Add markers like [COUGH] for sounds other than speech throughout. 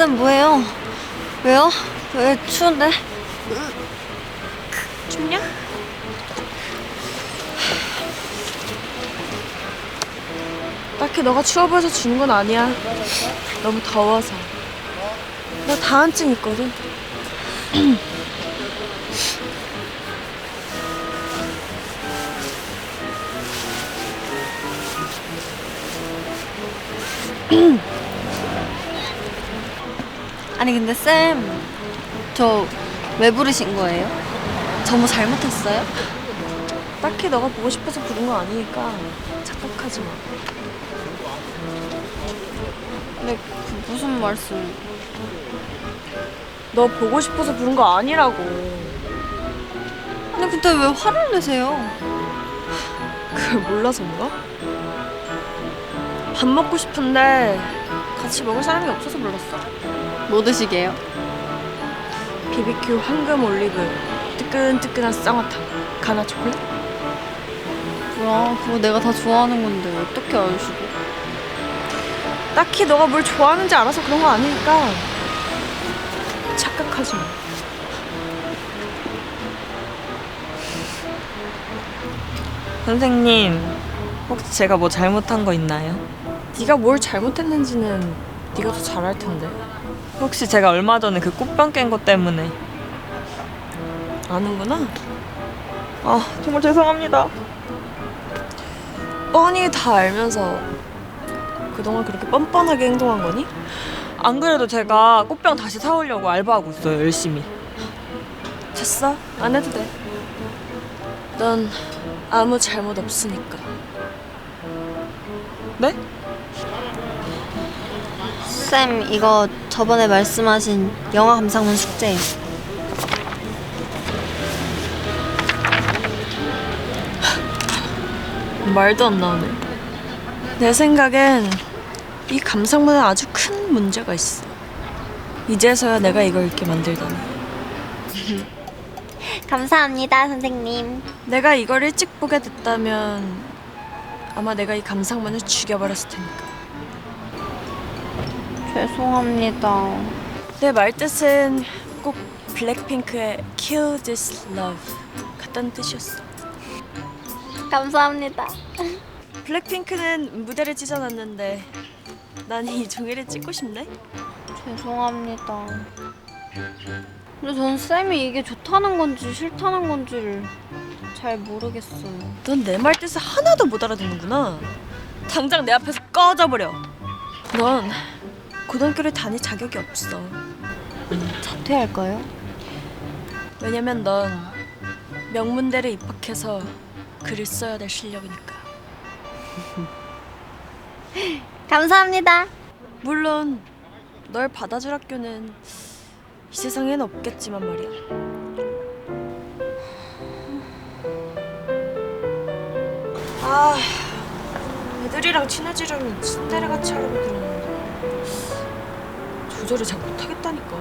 쌤 뭐해요? 왜요? 왜 추운데? 춥냐? 딱히 너가 추워 보여서 주는 건 아니야. 너무 더워서. 나 다한증 있거든. [CLEARS THROAT] 아니 근데 쌤, 저 왜 부르신 거예요? 저 뭐 잘못했어요? 딱히 너가 보고 싶어서 부른 거 아니니까 착각하지 마. 근데 그 무슨 말씀? 너 보고 싶어서 부른 거 아니라고. 아니 근데 왜 화를 내세요? 그걸 몰라서인가? 밥 먹고 싶은데 같이 먹을 사람이 없어서 불렀어. 뭐 드시게요? BBQ 황금 올리브 뜨끈뜨끈한 쌍화탕 가나 초콜릿 뭐야 그거 내가 다 좋아하는 건데 어떻게 알시고? 딱히 너가 뭘 좋아하는지 알아서 그런 거 아니니까 착각하지 마 선생님, 혹시 제가 뭐 잘못한 거 있나요? 네가 뭘 잘못했는지는 네가 더잘알 텐데 혹시 제가 얼마 전에 그 꽃병 깬 것 때문에 아는구나? 아 정말 죄송합니다. 뻔히 다 알면서 그동안 그렇게 뻔뻔하게 행동한 거니? 안 그래도 제가 꽃병 다시 사오려고 알바하고 있어요 열심히. 됐어 안 해도 돼넌 아무 잘못 없으니까 네? 쌤 이거 저번에 말씀하신 영화 감상문 숙제예요. [LAUGHS] 말도 안 나오네. 내 생각엔 이 감상문에 아주 큰 문제가 있어. 이제서야 내가 이걸 읽게 만들다니. [LAUGHS] 감사합니다 선생님. 내가 이걸 일찍 보게 됐다면 아마 내가 이 감상문을 죽여버렸을 테니까. 죄송합니다. 내 말뜻은 꼭 블랙핑크의 Kill This Love 같다는 뜻이었어. 감사합니다. 블랙핑크는 무대를 찢어놨는데 난 이 종이를 찍고 싶네. 죄송합니다. 근데 전 쌤이 이게 좋다는 건지 싫다는 건지를 잘 모르겠어요. 넌 내 말 뜻을 하나도 못 알아듣는구나. 당장 내 앞에서 꺼져버려. 넌 고등학교를 다닐 자격이 없어. 자퇴할까요? 왜냐면 넌 명문대를 입학해서 글을 써야 될 실력이니까. [LAUGHS] 감사합니다. 물론 널 받아줄 학교는 이 세상엔 없겠지만 말이야. 아, 애들이랑 친해지려면 친데레같이 하려고 그러는데 조절을 잘 못하겠다니까.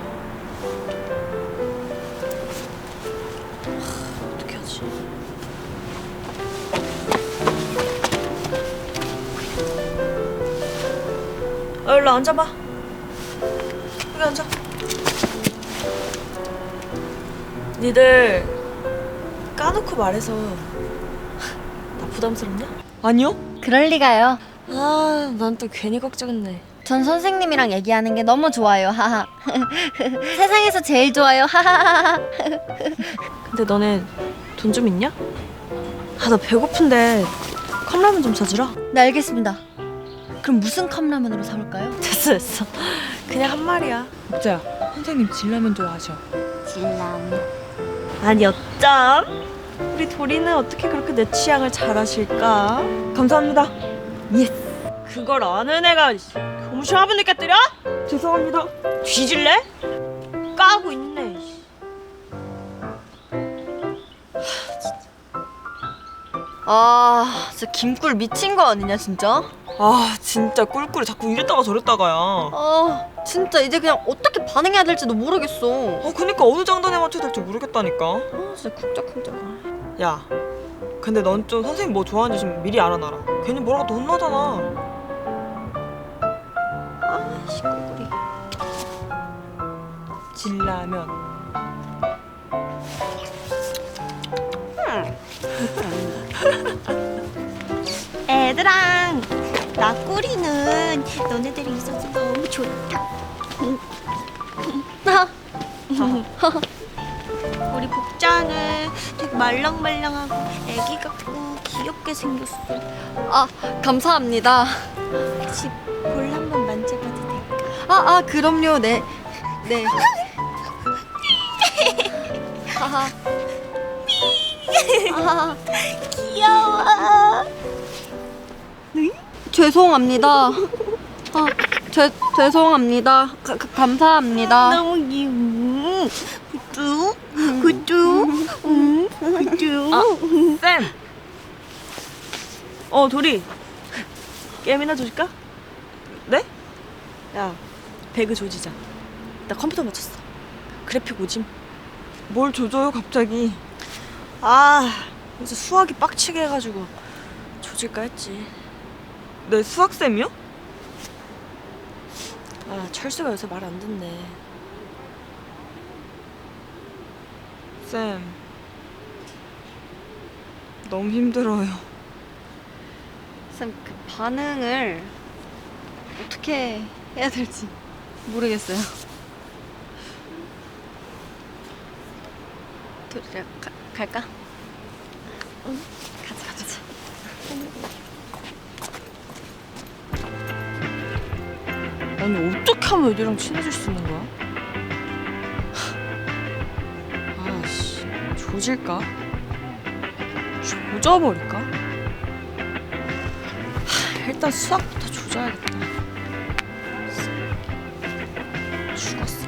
하, 어떻게 하지? 어, 일로 앉아봐. 여기 앉아. 니들 까놓고 말해서 나 부담스럽냐? 아니요? 그럴 리가요. 아, 난 또 괜히 걱정했네. 전 선생님이랑 얘기하는 게 너무 좋아요. 하하. [LAUGHS] 세상에서 제일 좋아요. 하하하. 근데 너네 돈 좀 있냐? 아, 나 배고픈데 컵라면 좀 사주라. 네 알겠습니다. 그럼 무슨 컵라면으로 사올까요? [LAUGHS] 됐어, 됐어. 그냥 한 말이야. 목자야, 선생님 진라면 좋아하셔. 진라면. 아니, 어쩜? 우리 도리는 어떻게 그렇게 내 취향을 잘 아실까? 감사합니다. 예스. 그걸 아는 애가 교 화분니까 때려? 죄송합니다. 뒤질래? 까고 있네. 씨. 아, 진짜 김꿀 미친 거 아니냐 진짜? 아 진짜 꿀꿀이 자꾸 이랬다가 저랬다가야. 아, 진짜 이제 그냥 어떻게 반응해야 될지도 모르겠어. 아 그니까 어느 장단에 맞춰야 될지 모르겠다니까. 아, 진짜 쿵짝쿵짝. 야, 근데 넌 좀 선생님 뭐 좋아하는지 좀 미리 알아놔라. 괜히 뭐라고 또 혼나잖아. 진라면. 애들랑 나 꾸리는 너네들이 있어서 너무 좋다. 우리 복자는 되게 말랑말랑하고 애기 같고 귀엽게 생겼어. 아 감사합니다. 혹시 볼 한번 만져봐도 될까? 아, 아, 그럼요. 네. 네. [LAUGHS] 하하. [LAUGHS] 아, 귀여워. 죄송합니다. 아, 죄, 죄송합니다. 가, 가- 감사합니다. 너무 귀여워. 구두, 음, 구두. 쌤. 어 도리. 게임이나 조질까? 네? 야 배그 조지자. 나 컴퓨터 맞췄어. 그래픽 오짐. 뭘 조져요 갑자기? 아 요새 수학이 빡치게 해가지고 조질까 했지. 네 수학 쌤이요? 아 철수가 요새 말 안 듣네. 쌤. 너무 힘들어요. 쌤, 그 반응을 어떻게 해야 될지 모르겠어요. 도리야, 가, 갈까? 응, 가자, 가자. 아니 어떻게 하면 애들이랑 친해질 수 있는 거야? 아씨 조질까? 조져버릴까? 하, 일단 수학부터 조져야겠다 죽었어